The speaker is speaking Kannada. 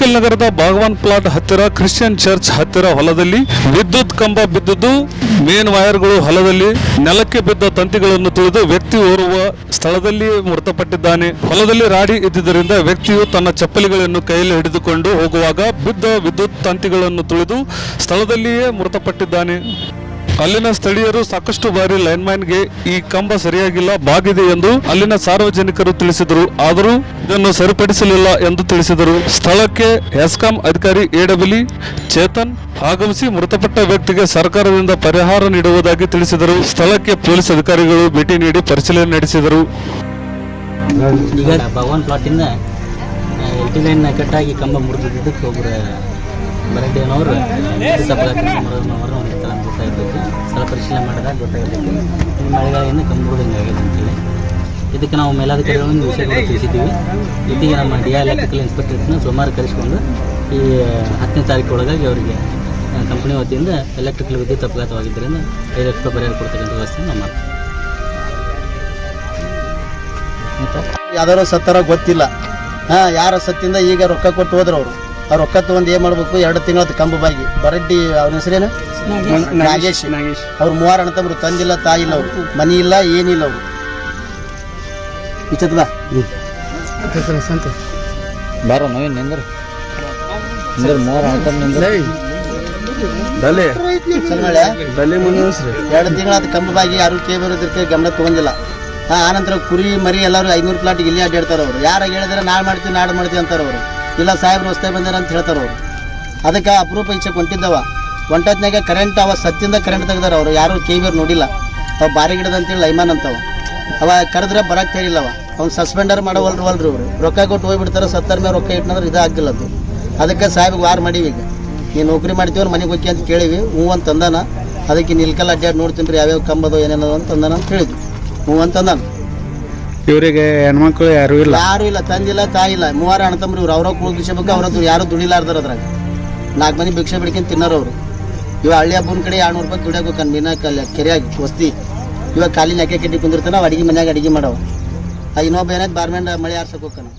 ಇಳಕಲ್ ನಗರದ ಭಾಗವಾನ್ ಪ್ಲಾಟ್ ಹತ್ತಿರ ಕ್ರಿಶ್ಚಿಯನ್ ಚರ್ಚ್ ಹತ್ತಿರ ಹೊಲದಲ್ಲಿ ವಿದ್ಯುತ್ ಕಂಬ ಬಿದ್ದಿದ್ದು ಮೇನ್ ವೈರ್ಗಳು ಹೊಲದಲ್ಲಿ ನೆಲಕ್ಕೆ ಬಿದ್ದ ತಂತಿಗಳನ್ನು ತುಳಿದು ವ್ಯಕ್ತಿ ಓರುವ ಸ್ಥಳದಲ್ಲಿ ಮೃತಪಟ್ಟಿದ್ದಾನೆ. ಹೊಲದಲ್ಲಿ ರಾಡಿ ಇದ್ದುದರಿಂದ ವ್ಯಕ್ತಿಯು ತನ್ನ ಚಪ್ಪಲಿಗಳನ್ನು ಕೈಯಲ್ಲಿ ಹಿಡಿದುಕೊಂಡು ಹೋಗುವಾಗ ಬಿದ್ದ ವಿದ್ಯುತ್ ತಂತಿಗಳನ್ನು ತುಳಿದು ಸ್ಥಳದಲ್ಲಿಯೇ ಮೃತಪಟ್ಟಿದ್ದಾನೆ. ಅಲ್ಲಿನ ಸ್ಥಳೀಯರು ಸಾಕಷ್ಟು ಬಾರಿ ಲೈನ್ಮ್ಯಾನ್ಗೆ ಈ ಕಂಬ ಸರಿಯಾಗಿಲ್ಲ, ಬಾಗಿದೆ ಎಂದು ಅಲ್ಲಿನ ಸಾರ್ವಜನಿಕರು ತಿಳಿಸಿದರು. ಆದರೂ ಇದನ್ನು ಸರಿಪಡಿಸಲಿಲ್ಲ ಎಂದು ತಿಳಿಸಿದರು. ಸ್ಥಳಕ್ಕೆ ಎಸ್ಕಾಂ ಅಧಿಕಾರಿ ಎಡಬ್ಲ್ಯೂ ಚೇತನ್ ಆಗಮಿಸಿ ಮೃತಪಟ್ಟ ವ್ಯಕ್ತಿಗೆ ಸರ್ಕಾರದಿಂದ ಪರಿಹಾರ ನೀಡುವುದಾಗಿ ತಿಳಿಸಿದರು. ಸ್ಥಳಕ್ಕೆ ಪೊಲೀಸ್ ಅಧಿಕಾರಿಗಳು ಭೇಟಿ ನೀಡಿ ಪರಿಶೀಲನೆ ನಡೆಸಿದರು. ಭಗವಾನ್ ಪ್ಲಾಟಿಂದ ಎಲ್ಟಿ ಲೈನ್ ಕಟ್ಟಾಗಿ ಕಂಬ ಮುರಿದಿದ್ದಕ್ಕೆ ಒಬ್ಬರು ಬರಡ್ಡಿಯನವರು ಒಂದು ಸ್ಥಳ ಪರಿಶೀಲನೆ ಮಾಡಿದಾಗ ಗೊತ್ತಾಗಿರ್ತೈತಿ ಈ ಮಳೆಗಾಲದಿಂದ ಕಂಬ ಮುರಿದಂಗೆ ಆಗಿದೆ ಅಂತೇಳಿ. ಇದಕ್ಕೆ ನಾವು ಮೇಲಾಧಿಕಾರಿಗಳನ್ನು ವಿಷಯಗಳು ತಿಳಿಸಿದ್ದೀವಿ. ಇದೀಗ ನಮ್ಮ ಡಿ ಆರ್ ಎಲೆಕ್ಟ್ರಿಕಲ್ ಇನ್ಸ್ಪೆಕ್ಟರ್ನ ಸೋಮವಾರ ಕರೆಸಿಕೊಂಡು ಈ, ಹತ್ತನೇ ತಾರೀಕು ಒಳಗಾಗಿ ಅವರಿಗೆ ಕಂಪನಿ ವತಿಯಿಂದ ಎಲೆಕ್ಟ್ರಿಕಲ್ ವಿದ್ಯುತ್ ಅಪಘಾತವಾಗಿದ್ದರಿಂದ ಐದು ಲಕ್ಷ ಪರಿಹಾರ ಕೊಡ್ತಕ್ಕಂಥ ವ್ಯವಸ್ಥೆ ಆಯ್ತಾ ಯಾವ್ದಾರು ಸತ್ತಾರ ಗೊತ್ತಿಲ್ಲ. ಹಾಂ, ಯಾರ ಸತ್ತಿಂದ ಈಗ ರೊಕ್ಕ ಕೊಟ್ಟು ಹೋದ್ರು ಅವರು. ಆ ರೊಕ್ಕ ತೊಗೊಂಡು ಏನು ಮಾಡ್ಬೇಕು? ಎರಡು ತಿಂಗಳ ಕಂಬ ಬಾಗಿ ಬರಡ್ಡಿ ಅವ್ರ ಹೆಸರೇನು? ನಾಗೇಶ್. ಅವ್ರು ಮೂವಾರು ಅಣ್ಣ ತಂದಿಲ್ಲ ತಂದಿಲ್ಲ ತಾಯಿಲ್ಲ ಅವ್ರು. ಮನಿ ಇಲ್ಲ ಏನಿಲ್ಲ ಅವರು. ಇಚ್ಚದ ಬಾರೋ ನವೀನ್ ನಿಂದ್ರ. ಅಂತ ಎರಡು ತಿಂಗಳ ಕಂಬ ಬಾಗಿ ಯಾರು ಕೇ ಬರೋದಕ್ಕೆ ಗಮನ ತಗೊಂಡಿಲ್ಲ. ಆ ಆನಂತರ ಕುರಿ ಮರಿ ಎಲ್ಲರೂ ಐನೂರು ಪ್ಲಾಟಿಗೆ ಇಲ್ಲಿ ಅಡ್ಡಾಡ್ತಾರ ಅವರು. ಯಾರಾಗ ಹೇಳಿದ್ರೆ ನಾಳೆ ಮಾಡ್ತೀವಿ ನಾಡು ಮಾಡ್ತೀವಿ ಅಂತಾರೆ ಅವರು. ಇಲ್ಲ ಸಾಹೇಬ್ರು ಹೊಸ್ತೆ ಬಂದಾರ ಅಂತ ಹೇಳ್ತಾರೆ ಅವರು. ಅದಕ್ಕೆ ಅಪರೂಪ ಈಚೆ ಕೊಂಟಿದ್ದವ. ಒಂಟತ್ನಾಗ ಕರೆಂಟ್ ಅವ, ಸತ್ತಿಂದ ಕರೆಂಟ್ ತೆಗ್ದಾರ ಅವರು. ಯಾರು ಕೇವಿಯವ್ರು ನೋಡಿಲ್ಲ. ಅವ ಬಾರಿ ಗಿಡದ ಅಂತೇಳಿ ಲೈಮಾನ್ ಅಂತವ. ಅವ ಕರೆದ್ರೆ ಬರಕ್ಕೆ ತೇರಿಲ್ಲವ ಅವ್ನು ಸಸ್ಪೆಂಡರ್ ಮಾಡೋವಲ್ರು ಅಲ್ರಿ ಅವರು ರೊಕ್ಕ ಕೊಟ್ಟು ಹೋಗ್ಬಿಡ್ತಾರೆ, ಸತ್ತರ ಮೇಲೆ ರೊಕ್ಕ ಇಟ್ನಂದ್ರೆ ಇದು ಆಗಿಲ್ಲ ಅದು. ಅದಕ್ಕೆ ಸಾಹೇಬ್ಗೆ ವಾರ ಮಾಡೀವಿ ಈಗ. ನೀನು ನೌಕರಿ ಮಾಡ್ತೀವ್ರು ಮನೆಗೆ ಹೋಗಿ ಅಂತ ಕೇಳಿವಿ. ಹ್ಞೂ ಅಂತ ಅಂದಾನ ಅದಕ್ಕೆ ನಿಲ್ಕಲ್ ಅಡ್ಡಾಡಿ ನೋಡ್ತೀನಿ ರೀ ಯಾವ್ಯಾವ ಕಂಬದೋ ಏನೇನೋ ಅಂತ ಅಂದಾನ ಅಂತ ಹೇಳಿದ್ವಿ. ಹ್ಞೂ ಅಂತ ಅಂದಾನ ಇವರಿಗೆ ಹೆಣ್ಮಕ್ಳು ಯಾರು ಇಲ್ಲ. ಯಾರು ಇಲ್ಲ ತಂದಿಲ್ಲ ತಾಯಿ ಇಲ್ಲ. ಮೂವಾರ ಅಣ್ಣ ತಮ್ಮ ಇವ್ರು. ಅವ್ರ ಕುಳಿಸ್ಬೇಕು ಅವ್ರದ್ದು ಯಾರು ದುಡಿಲಾರ್ದಾರ ಅದ್ರಾಗ. ನಾಲ್ಕು ಮಂದಿ ಭಿಕ್ಷೆ ಬಿಡ್ಕೊಂಡು ತಿನ್ನೋರು ಅವರು. ಇವ ಹಳ್ಳಿ ಹಬ್ಬನ ಕಡೆ ಎರಡು ರೂಪಾಯಿ ದುಡಿಯಾಕ ಹೋಗ್ತಾನೆ, ಮೀನ ಕಲ್ಲ ಕೆರೆಯಾಗಿ, ವಸ್ತಿ. ಇವಾಗ ಕಾಲಿನ ನೆಕ್ಕೆ ಕಟ್ಟಿ ಕುಂದಿರ್ತಾನ ಅಡಿಗೆ ಮನ್ಯಾಗ ಅಡಿಗೆ ಮಾಡವ ಇನ್ನೊಬ್ಬ ಏನಾಯ್ತು ಬಾರ್ಮೆಂಡ್ ಮಳೆ ಆರ್ಸಕ್ಕೆ ಹೋಗ್ತಾನೆ.